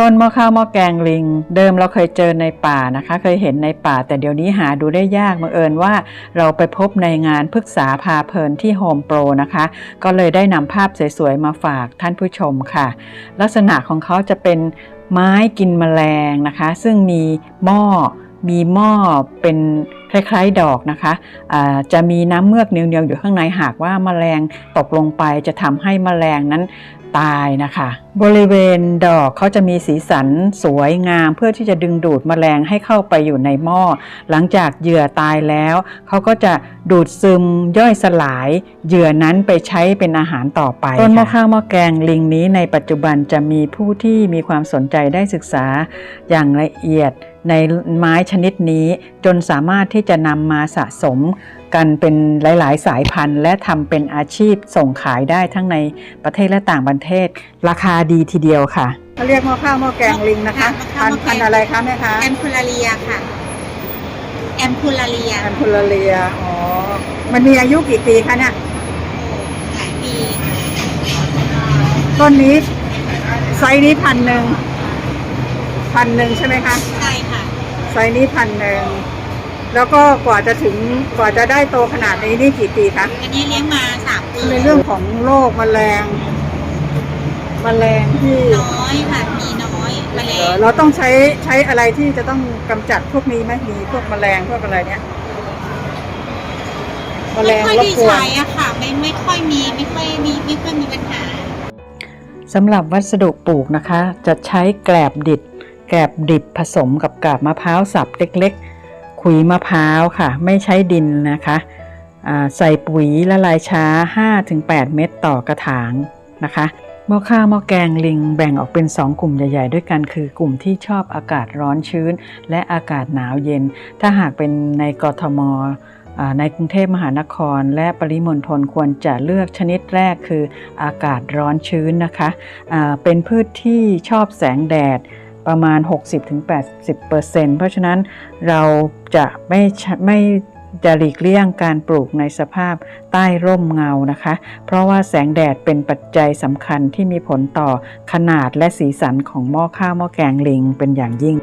ต้นหม้อข้าวหม้อแกงลิง เดิมเราเคยเจอในป่านะคะ เคยเห็นในป่า แต่เดี๋ยวนี้หาดูได้ยากบังเอิญว่า เราไปพบในงานพฤกษาพาเพลินที่โฮมโปรนะคะ ก็เลยได้นำภาพสวยๆมาฝากท่านผู้ชมค่ะ ลักษณะของเขาจะเป็นไม้กินแมลงนะคะ ซึ่งมีหม้อมีหม้อเป็นคล้ายๆดอกนะคะอ่าจะมีน้ำเมือกเนียวๆอยู่ข้างในหากว่าแมลงตกลงไปจะทำให้แมลงนั้น ตายนะคะ บริเวณดอกเขาจะมีสีสันสวยงามเพื่อที่จะดึงดูดแมลงให้เข้าไปอยู่ในหม้อ หลังจากเหยื่อตายแล้วเขาก็จะดูดซึมย่อยสลาย เหยื่อนั้นไปใช้เป็นอาหารต่อไป ต้นหม้อข้าวหม้อแกงลิงนี้ในปัจจุบันจะมีผู้ที่มีความสนใจได้ศึกษาอย่างละเอียดในไม้ชนิดนี้ จนสามารถที่จะนำมาสะสมกันเป็นหลาย ๆ สายพันธุ์ และทำเป็นอาชีพส่งขายได้ทั้งในประเทศและต่างประเทศ ราคาดีทีเดียวค่ะเขาเรียกหม้อข้าวหม้อแกงลิงนะคะค่ะพันหม้อแกงพันอะไรคะแม่คะแอมพูลาเรียค่ะแอมพูลาเรียแอนพูลาเรียอ๋อมันมีอายุกี่ปีคะเนี่ยหลายปีต้นนี้ไซส์นี้พันหนึ่งพันหนึ่งใช่ไหมคะใช่ค่ะ ไซส์นี้พันหนึ่งแล้วก็กว่าจะถึงกว่าจะได้โตขนาดนี้นี่กี่ปีคะอันนี้เลี้ยงมาสามปีในเรื่องของโรคแมลงแมลงที่น้อยค่ะมีน้อยแมลเอ่องเราต้องใช้ใช้อะไรที่จะต้องกำจัดพวกนี้ไหมมีพวกแมลงพวกอะไรเนี้ยแมลไม่งค่อยรบได้กวนใช้อะค่ะไม่ไม่ค่อยมีไม่ค่อยมีไม่ค่อยมีปัญหาสำหรับวัสดุปลูกนะคะ จะใช้แกลบดิบ แกบดิบผสมกับกาบมะพร้าวสับเล็กๆ ขุยมะพร้าวค่ะ ไม่ใช้ดินนะคะใส่ปุ๋ยละลายช้า 5-8 เม็ดต่อกระถางนะคะหม้อข้าวหม้อแกงลิงแบ่งออกเป็น 2 กลุ่มใหญ่ ๆ ด้วยกัน คือกลุ่มที่ชอบอากาศร้อนชื้น และอากาศหนาวเย็น ถ้าหากเป็นในกทมในกรุงเทพมหานคร และปริมณฑลควรจะเลือกชนิดแรกคืออากาศร้อนชื้นนะคะอ่าเป็นพืชที่ชอบแสงแดด ประมาณ 60-80%เพราะฉะนั้นเราจะไม่ไม่จะหลีกเลี่ยงการปลูกในสภาพใต้ร่มเงานะคะ เพราะว่าแสงแดดเป็นปัจจัยสำคัญที่มีผลต่อขนาดและสีสันของหม้อข้าวหม้อแกงลิงเป็นอย่างยิ่ง